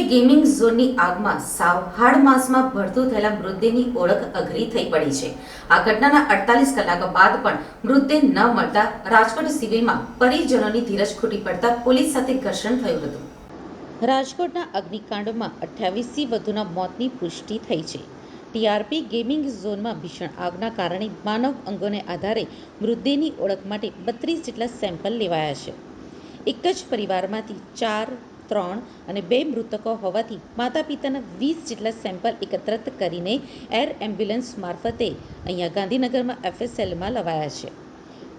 Gaming ઝોનની આગમાં સાવ હાડ માસમાં ભરતું થયેલા મૃતદેહની ઓળખ અઘરી થઈ પડી છે. આ ઘટનાના અડતાલીસ કલાક બાદ પણ મૃતદેહ ન મળતા રાજકોટ સિવિલમાં પરિજનોની ધીરજ ખૂટી પડતા પોલીસ સાથે ઘર્ષણ થયું હતું. રાજકોટના અગ્નિકાંડમાં અઠ્યાવીસથી વધુના મોતની પુષ્ટિ થઈ છે. ટીઆરપી ગેમિંગ ઝોનમાં ભીષણ આગના કારણે માનવ અંગોને આધારે મૃતદેહની ઓળખ માટે બત્રીસ જેટલા સેમ્પલ લેવાયા છે. એક જ પરિવારમાંથી ચાર ત્રણ અને બે મૃતકો હોવાથી માતા પિતાના વીસ જેટલા સેમ્પલ એકત્રિત કરીને એર એમ્બ્યુલન્સ મારફતે અહીંયા ગાંધીનગરમાં એફએસએલમાં લવાયા છે.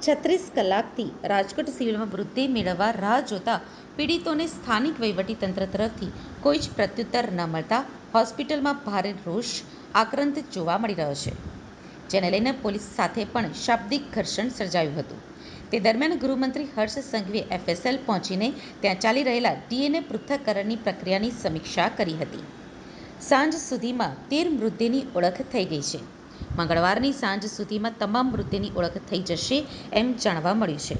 છત્રીસ કલાકથી રાજકોટ સિવિલમાં વૃદ્ધિ મેળવવા રાહ જોતા પીડિતોને સ્થાનિક વહીવટીતંત્ર તરફથી કોઈ જ પ્રત્યુત્તર ન મળતા હોસ્પિટલમાં ભારે રોષ આક્રંત જોવા મળી રહ્યો છે. જેને લઈને પોલીસ સાથે પણ શાબ્દિક ઘર્ષણ સર્જાયું હતું. તે દરમિયાન ગૃહમંત્રી હર્ષ સંઘવીએ એફએસએલ પહોંચીને ત્યાં ચાલી રહેલા ડીએનએ પૃથ્થકરણની પ્રક્રિયાની સમીક્ષા કરી હતી. સાંજ સુધીમાં તેર મૃતદેહની ઓળખ થઈ ગઈ છે. મંગળવારની સાંજ સુધીમાં તમામ મૃતદેહની ઓળખ થઈ જશે એમ જાણવા મળ્યું છે.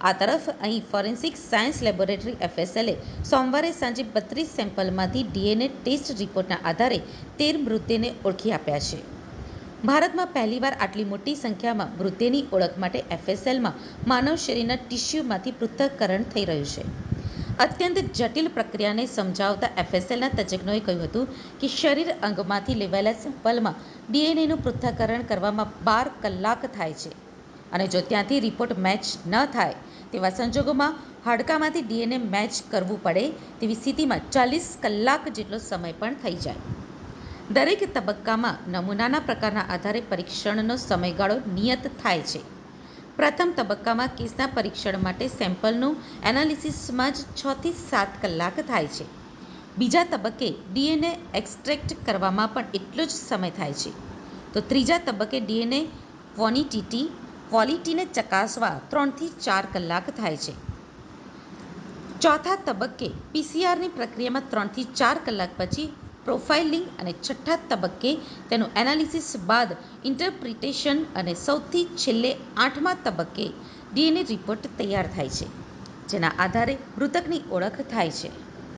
આ તરફ અહીં ફોરેન્સિક સાયન્સ લેબોરેટરી એફએસએલે સોમવારે સાંજે બત્રીસ સેમ્પલમાંથી ડીએનએ ટેસ્ટ રિપોર્ટના આધારે તેર મૃતદેહને ઓળખી આપ્યા છે. ભારતમાં પહેલીવાર આટલી મોટી સંખ્યામાં મૃતદેહની ઓળખ માટે એફએસએલમાં માનવ શરીરના ટિશ્યુમાંથી પૃથ્થકરણ થઈ રહ્યું છે. અત્યંત જટિલ પ્રક્રિયાને સમજાવતા એફએસએલના તજજ્ઞોએ કહ્યું હતું કે શરીર અંગમાંથી લેવાયેલા સેમ્પલમાં ડીએનએનું પૃથ્થકરણ કરવામાં બાર કલાક થાય છે. અને જો ત્યાંથી રિપોર્ટ મેચ ન થાય, તેવા સંજોગોમાં હાડકામાંથી ડીએનએ મેચ કરવું પડે તેવી સ્થિતિમાં ચાલીસ કલાક જેટલો સમય પણ થઈ જાય. દરેક તબક્કામાં નમૂનાના પ્રકારના આધારે પરીક્ષણનો સમયગાળો નિયત થાય છે. પ્રથમ તબક્કામાં કેસના પરીક્ષણ માટે સેમ્પલનું એનાલિસિસમાં જ છથી સાત કલાક થાય છે. બીજા તબક્કે ડીએનએ એક્સટ્રેક્ટ કરવામાં પણ એટલો જ સમય થાય છે. તો ત્રીજા તબક્કે ડીએનએ ક્વોનિટીટી, ક્વોલિટીને ચકાસવા ત્રણથી ચાર કલાક થાય છે. ચોથા તબક્કે પીસીઆરની પ્રક્રિયામાં ત્રણથી ચાર કલાક પછી પ્રોફાઇલિંગ અને છઠ્ઠા તબક્કે તેનું એનાલિસિસ બાદ ઇન્ટરપ્રિટેશન અને સૌથી છેલ્લે આઠમા તબક્કે ડીએનએ રિપોર્ટ તૈયાર થાય છે, જેના આધારે મૃતકની ઓળખ થાય છે.